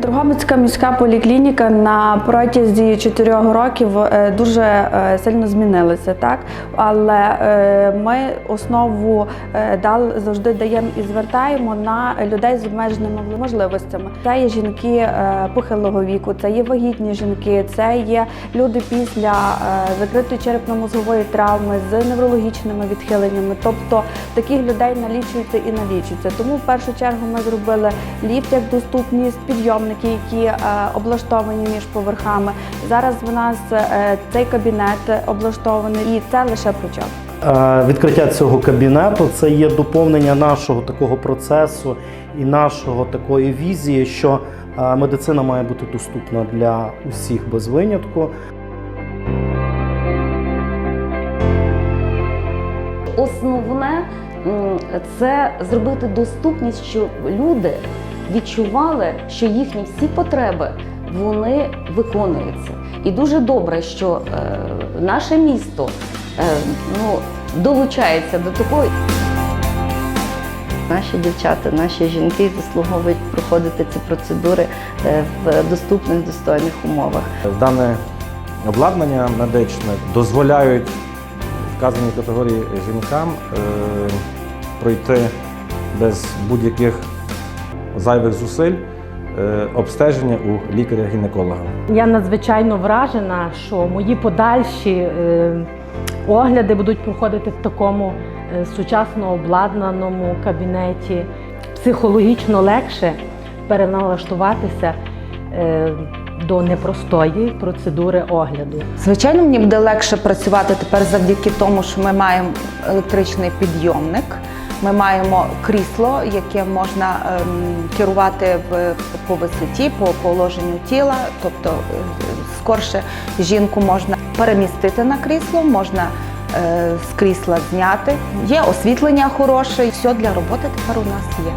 Дрогобицька міська поліклініка на протязі чотирьох років е, дуже е, сильно змінилася, так але е, ми основу дал завжди даємо і звертаємо на людей з обмеженими можливостями. Це є жінки похилого віку, це є вагітні жінки, це є люди після закритої черепно-мозгової травми з неврологічними відхиленнями. Тобто таких людей налічується і налічується. Тому в першу чергу ми зробили ліфт як доступність, підйомники, які е, облаштовані між поверхами. Зараз в нас е, цей кабінет облаштований, і це лише початок. Е, Відкриття цього кабінету це є доповнення нашого такого процесу і нашого такої візії, що медицина має бути доступна для усіх без винятку. Основне це зробити доступність, щоб люди відчували, що їхні всі потреби вони виконуються. І дуже добре, що е, наше місто е, ну, долучається до такої. Наші дівчата, наші жінки заслуговують проходити ці процедури е, в доступних, достойних умовах. Дане обладнання медичне дозволяють вказаній категорії жінкам е, пройти без будь-яких зайвих зусиль е, обстеження у лікаря-гінеколога. Я надзвичайно вражена, що мої подальші е, огляди будуть проходити в такому е, сучасно обладнаному кабінеті. Психологічно легше переналаштуватися до непростої процедури огляду. Звичайно, мені буде легше працювати тепер завдяки тому, що ми маємо електричний підйомник. Ми маємо крісло, яке можна ем, керувати по висоті, по положенню тіла. Тобто е, скорше жінку можна перемістити на крісло, можна е, з крісла зняти. Є освітлення хороше, все для роботи тепер у нас є.